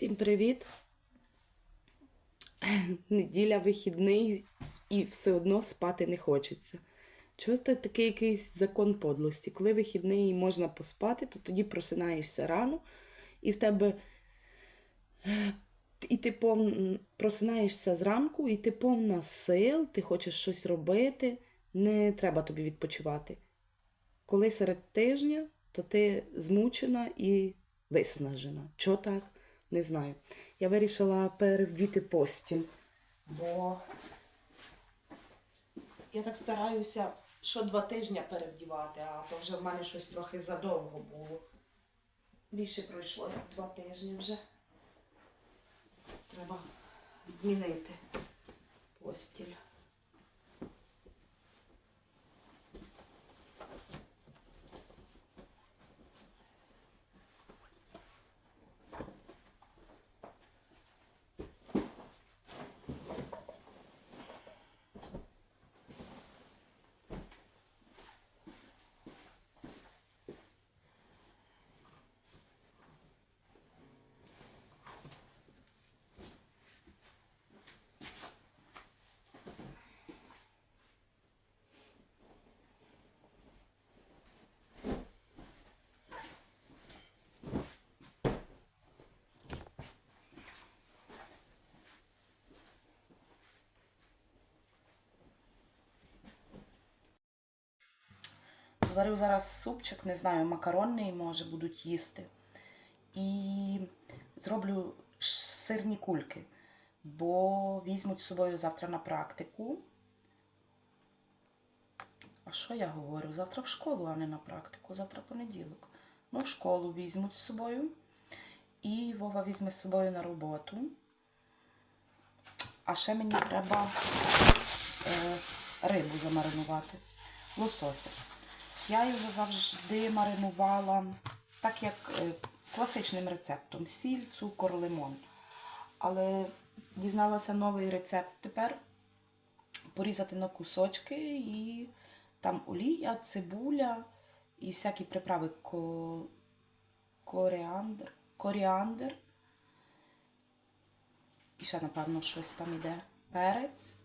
Всім привіт! Неділя вихідний і все одно спати не хочеться. Чого це такий якийсь закон подлості? Коли вихідний і можна поспати, то тоді просинаєшся рано, і в тебе. І ти пов... просинаєшся зранку, і ти повна сил, ти хочеш щось робити, не треба тобі відпочивати. Коли серед тижня, то ти змучена і виснажена. Чого так? Не знаю. Я вирішила перевдіти постіль, бо я так стараюся що два тижні перевдівати, а то вже в мене щось трохи задовго було. Більше пройшло два тижні вже. Треба змінити постіль. Зварю зараз супчик, не знаю, макаронний, може, будуть їсти. І зроблю сирні кульки, бо візьмуть з собою завтра на практику. А що я говорю? Завтра в школу, а не на практику. Завтра понеділок. Ну, в школу візьмуть з собою. І Вова візьме з собою на роботу. А ще мені треба е, рибу замаринувати. Лосося. Я його завжди маринувала так, як е, класичним рецептом: сіль, цукор, лимон. Але дізналася новий рецепт тепер. Порізати на кусочки і там олія, цибуля і всякі приправи ко... коріандр, коріандр. І ще, напевно, щось там іде. Перець.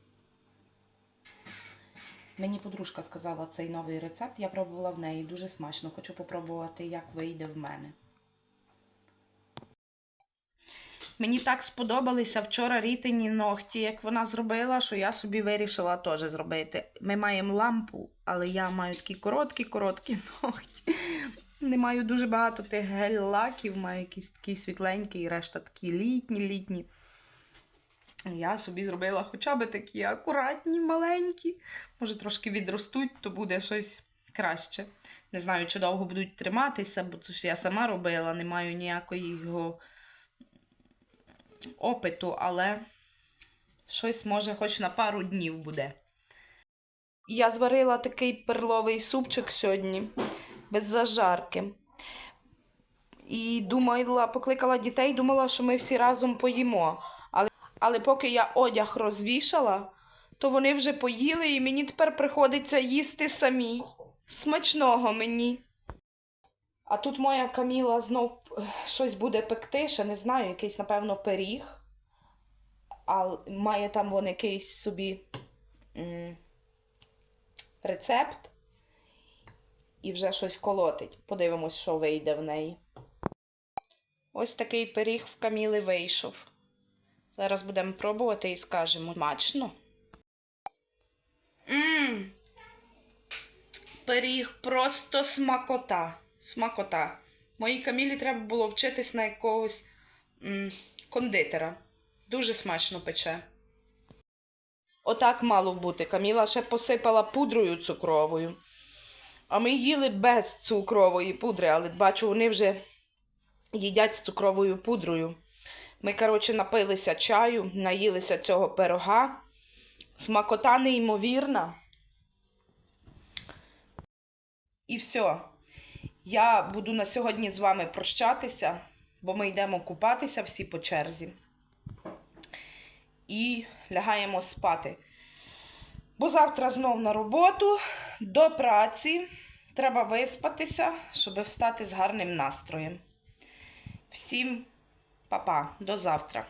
Мені подружка сказала цей новий рецепт, я пробувала в неї дуже смачно. Хочу попробувати, як вийде в мене. Мені так сподобалися вчора рітині ногті, як вона зробила, що я собі вирішила теж зробити. Ми маємо лампу, але я маю такі короткі-короткі ногті. Не маю дуже багато тих гель-лаків, маю якісь такі світленькі і решта такі літні-літні. Я собі зробила хоча б такі акуратні, маленькі. Може, трошки відростуть, то буде щось краще. Не знаю, чи довго будуть триматися, бо ж я сама робила, не маю ніякого опиту, але щось може хоч на пару днів буде. Я зварила такий перловий супчик сьогодні, без зажарки. І думала, покликала дітей, думала, що ми всі разом поїмо. Але поки я одяг розвішала, то вони вже поїли, і мені тепер приходиться їсти самій. Смачного мені. А тут моя Каміла знов е, щось буде пекти, ще не знаю, якийсь, напевно, пиріг. А має там вон якийсь собі м, рецепт. І вже щось колотить. Подивимось, що вийде в неї. Ось такий пиріг в Каміли вийшов. Зараз будемо пробувати і скажемо смачно. Мм. Пиріг просто смакота. Смакота. Моїй камілі треба було вчитись на якогось м, кондитера. Дуже смачно пече. Отак мало бути. Каміла ще посипала пудрою цукровою. А ми їли без цукрової пудри, але бачу, вони вже їдять з цукровою пудрою. Ми, коротше, напилися чаю, наїлися цього пирога. Смакота неймовірна. І все. Я буду на сьогодні з вами прощатися, бо ми йдемо купатися всі по черзі. І лягаємо спати. Бо завтра знов на роботу, до праці. Треба виспатися, щоб встати з гарним настроєм. Всім Па-па, до завтра.